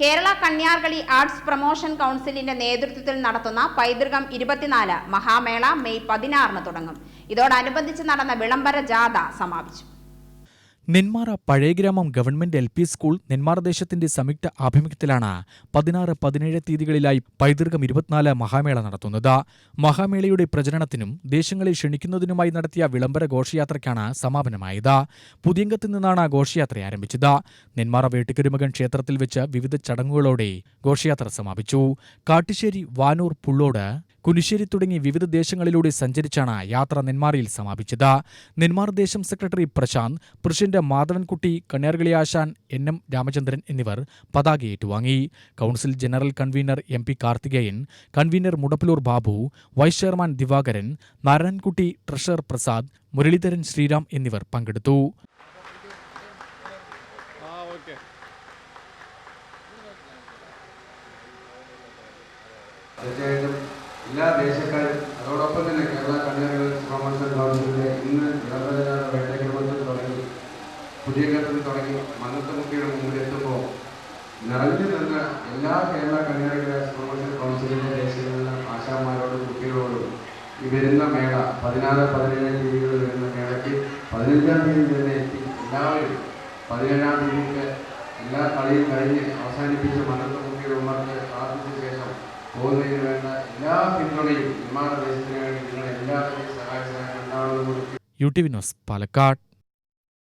Kerala കന്യാർകളി arts promotion കൗൺസിലിന്റെ നേതൃത്വത്തിൽ നടത്തുന്ന പൈതൃകം ഇരുപത്തിനാല് മഹാമേള മെയ് പതിനാറിന് തുടങ്ങും. ഇതോടനുബന്ധിച്ച് നടന്ന വിളംബര ജാഥ സമാപിച്ചു. Nenmara Pazhayagramam government L P school Nenmara ദേശത്തിന്റെ സംയുക്ത ആഭിമുഖ്യത്തിലാണ് പതിനാറ് പതിനേഴ് തീയതികളിലായി പൈതൃകം ഇരുപത്തിനാല് മഹാമേള നടത്തുന്നത്. മഹാമേളയുടെ പ്രചരണത്തിനും ദേശങ്ങളെ ക്ഷണിക്കുന്നതിനുമായി നടത്തിയ വിളംബര ഘോഷയാത്രയ്ക്കാണ് സമാപനമായത്. പുതിയങ്കത്ത് നിന്നാണ് ഘോഷയാത്ര ആരംഭിച്ചത്. നെന്മാറ വേട്ടിക്കരുമകൻ ക്ഷേത്രത്തിൽ വെച്ച് വിവിധ ചടങ്ങുകളോടെ ഘോഷയാത്ര സമാപിച്ചു. കാട്ടിശ്ശേരി വാനൂർ പുള്ളോട് കുനിശ്ശേരി തുടങ്ങി വിവിധ ദേശങ്ങളിലൂടെ സഞ്ചരിച്ചാണ് യാത്ര നെന്മാറയിൽ സമാപിച്ചത്. നെന്മാർ ദേശം സെക്രട്ടറി പ്രശാന്ത് പ്രസിഡന്റ് മാധവൻകുട്ടി കണ്ണേർകളി ആശാൻ എൻ എം രാമചന്ദ്രൻ എന്നിവർ പതാക ഏറ്റുവാങ്ങി. Council general convener M P Karthikeyan convener Mudappallur Babu vice chairman Divakaran Narayankutty treasurer Prasad Muraleedharan Sreeram എന്നിവർ പങ്കെടുത്തു. തീർച്ചയായിട്ടും എല്ലാ ദേശക്കാരും അതോടൊപ്പം തന്നെ കേരള കന്യാകുമാരി പ്രൊമോഷൻ കൗൺസിലിന്റെ ഇന്ന് ഇടപെടലാണ് വേട്ടഗ്രമത്തിൽ തുടങ്ങി. പുതിയ കേരളത്തിൽ തുടങ്ങി. മന്നത്തമുക്കിയുടെ മുമ്പിൽ എത്തുമ്പോൾ നിറഞ്ഞു നിന്ന എല്ലാ കേരള കന്യാകുമാരി പ്രൊമോഷൻ കൗൺസിലിന്റെ ദേശങ്ങളിലെ ആശാന്മാരോടും കുട്ടികളോടും ഈ വരുന്ന മേള പതിനാറ് പതിനേഴ് തീയതികളിൽ വരുന്ന മേളയ്ക്ക് പതിനഞ്ചാം തീയതി തന്നെ എത്തി. എല്ലാവരും പതിനേഴാം തീയതിക്ക് എല്ലാ കളിയും കഴിഞ്ഞ് അവസാനിപ്പിച്ച് ശേഷം പോകുന്നതിന് വേണ്ട എല്ലാ പിന്തുണയും വിമാനദേശത്തിന് വേണ്ടി നിങ്ങൾ എല്ലാവരെയും സഹായ സഹായം ഉണ്ടാവണമെന്ന് കൂടി U T V news Palakkad.